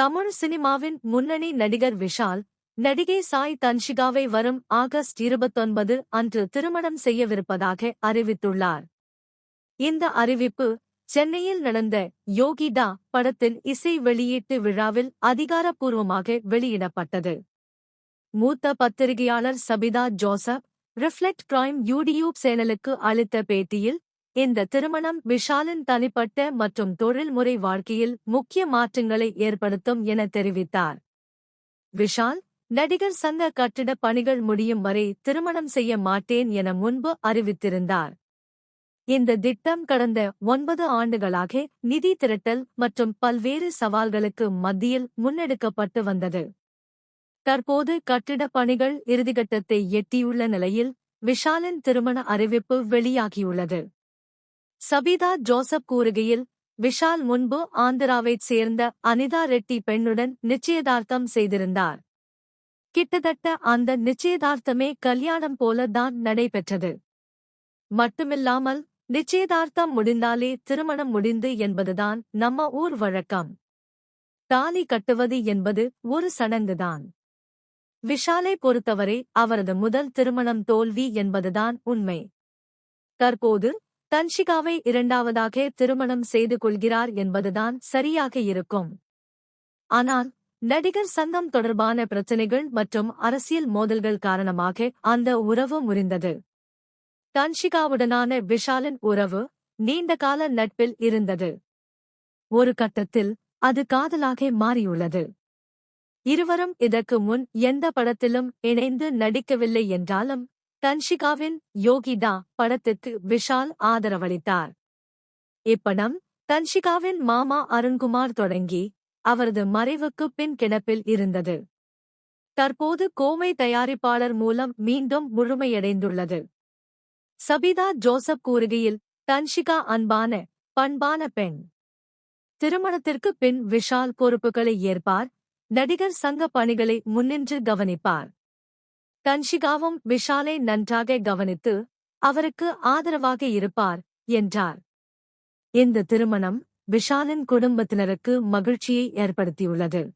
தமிழ் சினிமாவின் முன்னணி நடிகர் விஷால் நடிகை சாய் தன்ஷிகாவை வரும் ஆகஸ்ட் இருபத்தொன்பது அன்று திருமணம் செய்யவிருப்பதாக அறிவித்துள்ளார். இந்த அறிவிப்பு சென்னையில் நடந்த யோகிடா படத்தின் இசை வெளியீட்டு விழாவில் அதிகாரப்பூர்வமாக வெளியிடப்பட்டது. மூத்த பத்திரிகையாளர் Sabitha Joseph Reflect Prime YouTube சேனலுக்கு அளித்த பேட்டியில் இந்த திருமணம் விஷாலின் தனிப்பட்ட மற்றும் தொழில்முறை வாழ்க்கையில் முக்கிய மாற்றங்களை ஏற்படுத்தும் என தெரிவித்தார். விஷால் நடிகர் சங்க கட்டிட பணிகள் முடியும் வரை திருமணம் செய்ய மாட்டேன் என முன்பு அறிவித்திருந்தார். இந்த திட்டம் கடந்த ஒன்பது ஆண்டுகளாக நிதி திரட்டல் மற்றும் பல்வேறு சவால்களுக்கு மத்தியில் முன்னெடுக்கப்பட்டு வந்தது. தற்போது கட்டிட பணிகள் இறுதிக்கட்டத்தை எட்டியுள்ள நிலையில் விஷாலின் திருமண அறிவிப்பு வெளியாகியுள்ளது. சபிதா ஜோசப் கூறுகையில் விஷால் முன்பு ஆந்திராவைச் சேர்ந்த அனிதா ரெட்டி பெண்ணுடன் நிச்சயதார்த்தம் செய்திருந்தார். கிட்டத்தட்ட அந்த நிச்சயதார்த்தமே கல்யாணம் போல தான் நடைபெற்றது. மட்டுமில்லாமல் நிச்சயதார்த்தம் முடிந்தாலே திருமணம் முடிந்து என்பதுதான் நம்ம ஊர் வழக்கம். தாலி கட்டுவது என்பது ஒரு சடங்குதான். விஷாலை பொறுத்தவரை அவரது முதல் திருமணம் தோல்வி என்பதுதான் உண்மை. தற்போது தன்ஷிகாவை இரண்டாவதாக திருமணம் செய்து கொள்கிறார் என்பதுதான் சரியாக இருக்கும். ஆனால் நடிகர் சங்கம் தொடர்பான பிரச்சினைகள் மற்றும் அரசியல் மோதல்கள் காரணமாக அந்த உறவு முறிந்தது. தன்ஷிகாவுடனான விஷாலின் உறவு நீண்டகால நட்பில் இருந்தது. ஒரு கட்டத்தில் அது காதலாக மாறியுள்ளது. இருவரும் இதற்கு முன் எந்த படத்திலும் இணைந்து நடிக்கவில்லை என்றாலும் தன்ஷிகாவின் யோகிதா படத்திற்கு விஷால் ஆதரவளித்தார். இப்படம் தன்ஷிகாவின் மாமா அருண்குமார் தொடங்கி அவரது மறைவுக்கு பின் கிடப்பில் இருந்தது. தற்போது கோமை தயாரிப்பாளர் மூலம் மீண்டும் முழுமையடைந்துள்ளது. சபிதா ஜோசப் கூறுகையில் தன்ஷிகா அன்பான பண்பான பெண். திருமணத்திற்கு பின் விஷால் பொறுப்புகளை ஏற்பார் நடிகர் சங்க பணிகளை முன்னின்று கவனிப்பார். தன்ஷிகாவும் விஷாலை நன்றாக கவனித்து அவருக்கு ஆதரவாக இருப்பார் என்றார். இந்த திருமணம் விஷாலின் குடும்பத்தினருக்கு மகிழ்ச்சியை ஏற்படுத்தியுள்ளது.